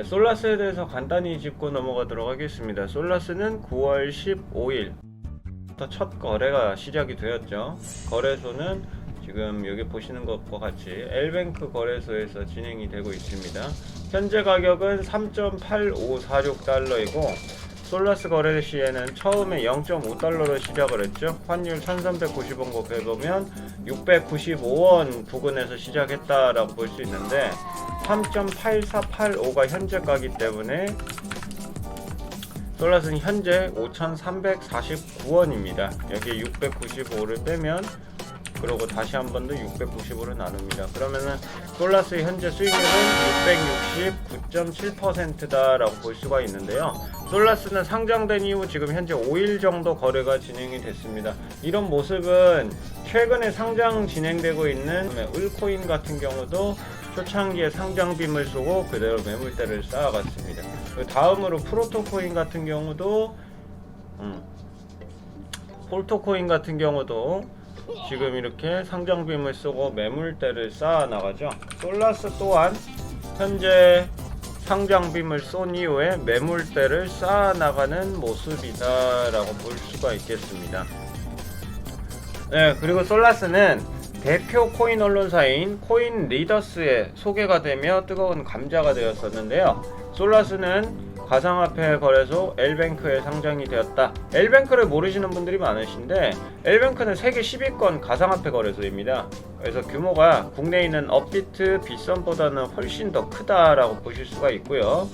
네, 솔라스에 대해서 간단히 짚고 넘어가도록 하겠습니다. 솔라스는 9월 15일 첫 거래가 시작이 되었죠. 거래소는 지금 여기 보시는 것과 같이 엘뱅크 거래소에서 진행이 되고 있습니다. 현재 가격은 3.8546달러이고 솔라스 거래 시에는 처음에 0.5달러로 시작을 했죠. 환율 1390원 곱해보면 695원 부근에서 시작했다라고 볼 수 있는데 3.8485가 현재 가기 때문에 솔라스는 현재 5,349원입니다. 여기에 695를 빼면 그리고 다시 한 번 더 695를 나눕니다. 그러면은 솔라스의 현재 수익률은 669.7%다라고 볼 수가 있는데요. 솔라스는 상장된 이후 지금 현재 5일 정도 거래가 진행이 됐습니다. 이런 모습은 최근에 상장 진행되고 있는 을코인 같은 경우도 초창기에 상장빔을 쏘고 그대로 매물대를 쌓아갔습니다. 그 다음으로 프로토코인 같은 경우도 음, 폴토코인 같은 경우도 지금 이렇게 상장빔을 쏘고 매물대를 쌓아 나가죠. 솔라스 또한 현재 상장빔을 쏜 이후에 매물대를 쌓아 나가는 모습이다라고 볼 수가 있겠습니다. 네, 그리고 솔라스는 대표 코인 언론사인 코인 리더스에 소개가 되며 뜨거운 감자가 되었었는데요. 솔라스는 가상화폐 거래소 엘뱅크에 상장이 되었다. 엘뱅크를 모르시는 분들이 많으신데 엘뱅크는 세계 10위권 가상화폐 거래소입니다. 그래서 규모가 국내에 있는 업비트, 빗썸보다는 훨씬 더 크다라고 보실 수가 있고요.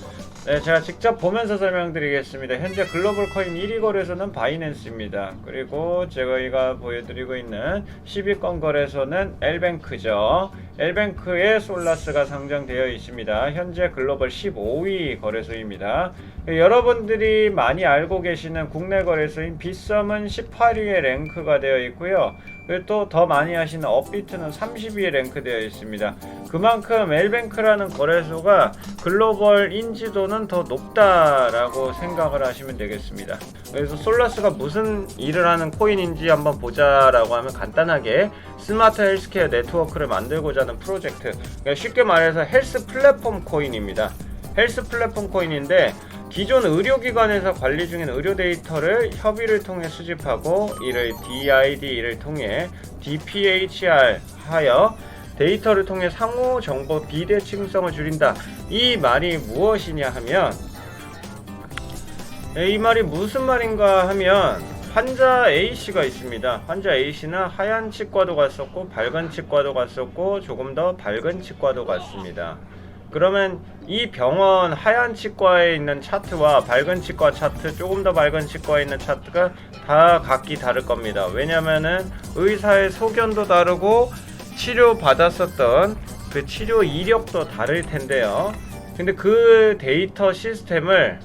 네, 제가 직접 보면서 설명드리겠습니다. 현재 글로벌 코인 1위 거래소는 바이낸스입니다. 그리고 저희가 보여드리고 있는 10위권 거래소는 엘뱅크죠. 엘뱅크에 솔라스가 상장되어 있습니다. 현재 글로벌 15위 거래소입니다. 여러분들이 많이 알고 계시는 국내 거래소인 빗썸은 18위에 랭크가 되어 있고요. 그리고 또 더 많이 하시는 업비트는 30위에 랭크되어 있습니다. 그만큼 엘뱅크라는 거래소가 글로벌 인지도는 더 높다라고 생각을 하시면 되겠습니다. 그래서 솔라스가 무슨 일을 하는 코인인지 한번 보자라고 하면 간단하게 스마트 헬스케어 네트워크를 만들고자 하는 프로젝트. 그러니까 쉽게 말해서 헬스 플랫폼 코인입니다. 헬스 플랫폼 코인인데 기존 의료기관에서 관리 중인 의료 데이터를 협의를 통해 수집하고 이를 DID를 통해 DPHR 하여 데이터를 통해 상호 정보 비대칭성을 줄인다. 이 말이 무엇이냐 하면 네, 이 말이 무슨 말인가 하면 환자 A씨가 있습니다. 환자 A씨는 하얀 치과도 갔었고 밝은 치과도 갔었고 조금 더 밝은 치과도 갔습니다. 그러면 이 병원 하얀 치과에 있는 차트와 밝은 치과 차트, 조금 더 밝은 치과에 있는 차트가 다 각기 다를 겁니다. 왜냐면은 의사의 소견도 다르고 치료 받았었던 그 치료 이력도 다를 텐데요. 근데 그 데이터 시스템을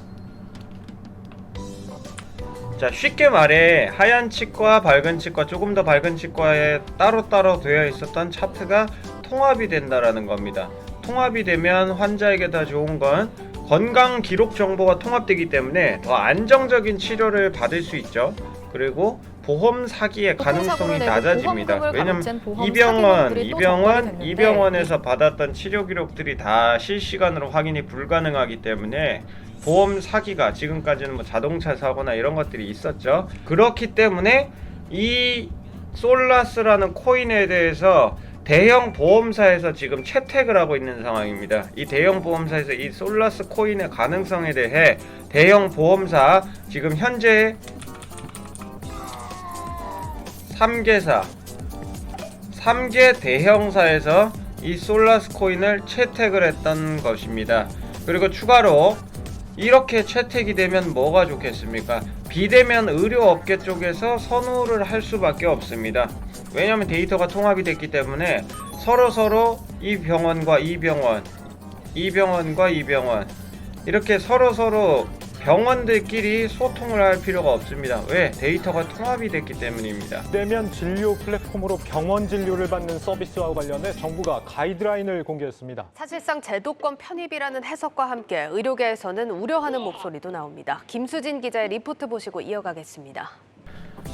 자 쉽게 말해 하얀 치과, 밝은 치과, 조금 더 밝은 치과에 따로따로 되어 있었던 차트가 통합이 된다라는 겁니다. 통합이 되면 환자에게 더 좋은 건 건강 기록 정보가 통합되기 때문에 더 안정적인 치료를 받을 수 있죠. 그리고 보험 사기의 가능성이 낮아집니다. 왜냐면 이 병원, 이 병원, 이 병원에서 받았던 치료 기록들이 다 실시간으로 확인이 불가능하기 때문에 보험 사기가 지금까지는 뭐 자동차 사고나 이런 것들이 있었죠. 그렇기 때문에 이 솔라스라는 코인에 대해서 대형 보험사에서 지금 채택을 하고 있는 상황입니다. 이 대형 보험사에서 이 솔라스 코인의 가능성에 대해 대형 보험사 지금 현재 3개사 3개 대형사에서 이 솔라스 코인을 채택을 했던 것입니다. 그리고 추가로 이렇게 채택이 되면 뭐가 좋겠습니까? 비대면 의료업계 쪽에서 선호를 할 수밖에 없습니다. 왜냐하면 데이터가 통합이 됐기 때문에 서로 서로 이 병원과 이 병원, 이 병원과 이 병원 이렇게 서로 서로 병원들끼리 소통을 할 필요가 없습니다. 왜? 데이터가 통합이 됐기 때문입니다. 대면 진료 플랫폼으로 병원 진료를 받는 서비스와 관련해 정부가 가이드라인을 공개했습니다. 사실상 제도권 편입이라는 해석과 함께 의료계에서는 우려하는 목소리도 나옵니다. 김수진 기자의 리포트 보시고 이어가겠습니다.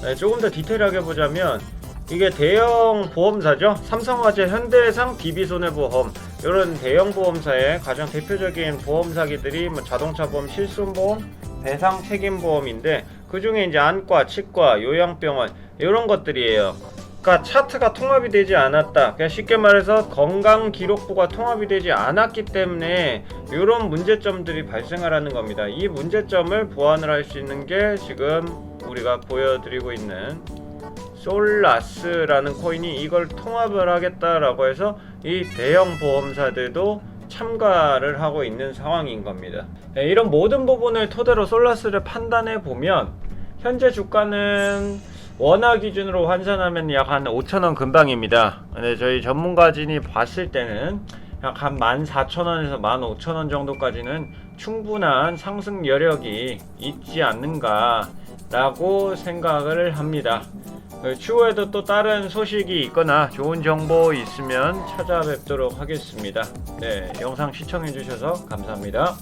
네, 조금 더 디테일하게 보자면 이게 대형 보험사죠. 삼성화재, 현대해상, DB손해보험 이런 대형 보험사의 가장 대표적인 보험 사기들이 뭐 자동차 보험, 실손보험, 배상 책임 보험인데 그 중에 이제 안과, 치과, 요양병원 이런 것들이에요. 그러니까 차트가 통합이 되지 않았다. 그냥 쉽게 말해서 건강 기록부가 통합이 되지 않았기 때문에 이런 문제점들이 발생하라는 겁니다. 이 문제점을 보완을 할 수 있는 게 지금 우리가 보여드리고 있는 솔라스라는 코인이 이걸 통합을 하겠다라고 해서 이 대형 보험사들도 참가를 하고 있는 상황인 겁니다. 네, 이런 모든 부분을 토대로 솔라스를 판단해 보면 현재 주가는 원화 기준으로 환산하면 약 한 5천원 근방입니다. 근데 저희 전문가진이 봤을 때는 약 한 14,000원에서 15,000원 정도까지는 충분한 상승 여력이 있지 않는가라고 생각을 합니다. 그 추후에도 또 다른 소식이 있거나 좋은 정보 있으면 찾아뵙도록 하겠습니다. 네, 영상 시청해주셔서 감사합니다.